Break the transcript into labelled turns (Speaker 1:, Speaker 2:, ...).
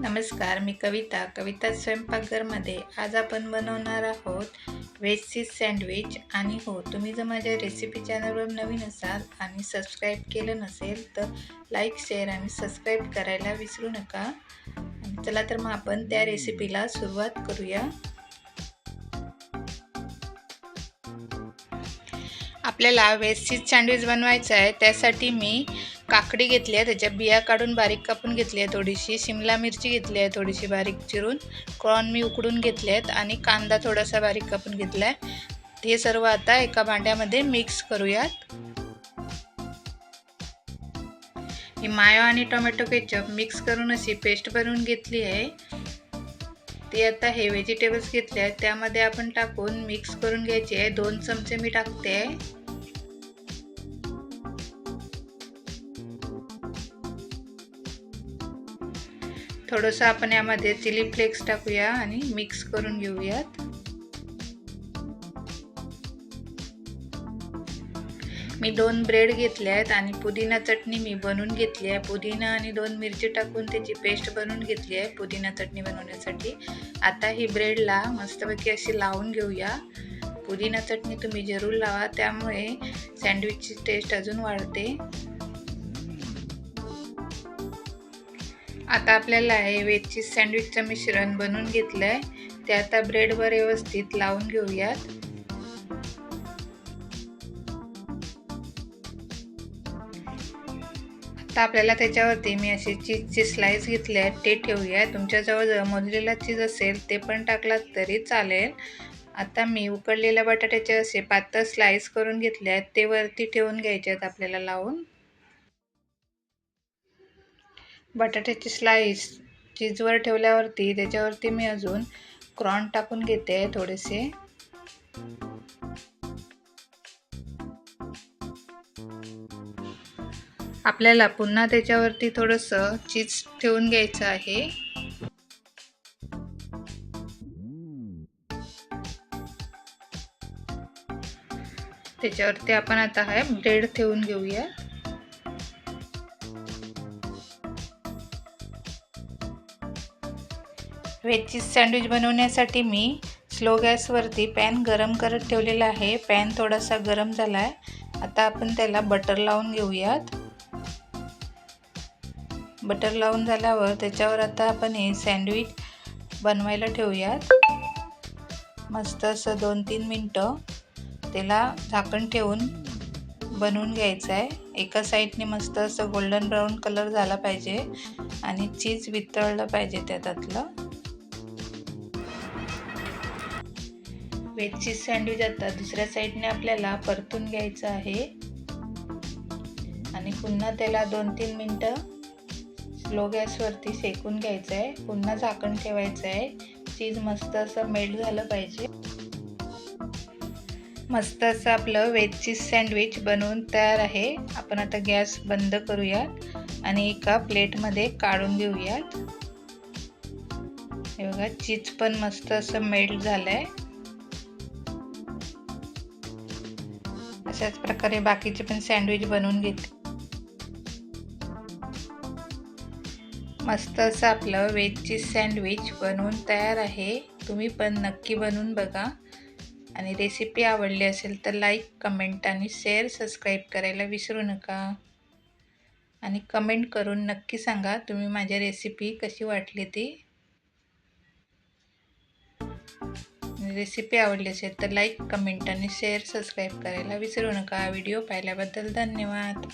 Speaker 1: नमस्कार मी कविता कविता स्वयंपाकघरमध्ये. आज आपण बनवणार आहोत व्हेज चीज सँडविच. आणि हो तुम्ही जर माझ्या रेसिपी चॅनलवर नवीन असाल आणि सबस्क्राईब केलं नसेल तर लाईक शेअर आणि सबस्क्राईब करायला विसरू नका. चला तर मग आपण त्या रेसिपीला सुरुवात करूया. आपल्याला व्हेज सँडविच बनवायचं आहे त्यासाठी मी काकडी घेतली आहे त्याच्या बिया काढून बारीक कापून घेतली आहे थोडीशी शिमला मिरची घेतली आहे थोडीशी बारीक चिरून कॉर्न मी उकडून घेतले आहेत आणि कांदा थोडासा बारीक कापून घेतला आहे. हे सर्व आता एका भांड्यामध्ये मिक्स करूयात. ही मायो आणि टोमॅटो केचप मिक्स करून अशी पेस्ट बनवून घेतली आहे. ते आता हे व्हेजिटेबल्स घेतले आहेत त्यामध्ये आपण टाकून मिक्स करून घ्यायचे आहे. दोन चमचे मी टाकते. आहे थोडंसं आपण यामध्ये चिली फ्लेक्स टाकूया आणि मिक्स करून घेऊयात. मी दोन ब्रेड घेतले आहेत आणि पुदिना चटणी मी बनवून घेतली आहे. पुदिना आणि दोन मिरची टाकून त्याची पेस्ट बनवून घेतली आहे पुदिना चटणी बनवण्यासाठी. आता ही ब्रेडला मस्तपैकी अशी लावून घेऊया. पुदिना चटणी तुम्ही जरूर लावा त्यामुळे सँडविचची टेस्ट अजून वाढते. आता आपल्याला हे वेजची सँडविचचं मिश्रण बनवून घेतलं आहे ते आता ब्रेडवर व्यवस्थित लावून घेऊयात. आता आपल्याला त्याच्यावरती मी असे चीजचे स्लाइस घेतले आहेत ते ठेवूया. तुमच्याजवळ जर मोजलेला चीज असेल ते पण टाकलात तरी चालेल. आता मी उकडलेल्या बटाट्याचे असे पातळ स्लाइस करून घेतले आहेत ते वरती ठेवून घ्यायचे आहेत आपल्याला लावून. बटाट्याची स्लाईस चीजवर ठेवल्यावरती त्याच्यावरती मी अजून क्रॉन टाकून घेते थोडेसे. आपल्याला पुन्हा त्याच्यावरती थोडंसं चीज ठेवून घ्यायचं आहे. त्याच्यावरती आपण आता हा ब्रेड ठेवून घेऊया. व्हेज चीज सँडविच बनवण्यासाठी मी स्लो गॅसवरती पॅन गरम करत ठेवलेला आहे. पॅन थोडासा गरम झाला आहे आता आपण त्याला बटर लावून घेऊयात. बटर लावून झाल्यावर त्याच्यावर आता आपण हे सँडविच बनवायला ठेवूयात. मस्त असं दोन तीन मिनटं त्याला झाकण ठेवून बनवून घ्यायचं आहे एका साईडने मस्त असं गोल्डन ब्राऊन कलर झाला पाहिजे आणि चीज वितळलं पाहिजे त्यातलं वेज चीज सँडविच आता दुसऱ्या साईडने आपल्याला परतून घ्यायचं आहे. आणि पुन्हा त्याला दोन तीन मिनटं स्लो गॅसवरती शेकून घ्यायचं आहे पुन्हा झाकण ठेवायचं आहे चीज मस्त असं मेल्ट झालं पाहिजे. मस्त असं आपलं वेज चीज सँडविच बनवून तयार आहे. आपण आता गॅस बंद करूयात आणि एका प्लेटमध्ये काढून घेऊयात. हे बघा चीज पण मस्त असं मेल्ट झालं आहे अशाच प्रकारे बाकीचे पण सँडविच बनवून घेते. मस्त असं आपलं व्हेजची सँडविच बनवून तयार आहे. तुम्ही पण नक्की बनवून बघा. आणि रेसिपी आवडली असेल तर लाईक कमेंट आणि शेअर सबस्क्राईब करायला विसरू नका. आणि कमेंट करून नक्की सांगा तुम्ही माझ्या रेसिपी कशी वाटली ती. रेसिपी आवडली असेल तर लाईक कमेंट आणि शेअर सबस्क्राईब करायला विसरू नका व्हिडिओ पाहिल्याबद्दल धन्यवाद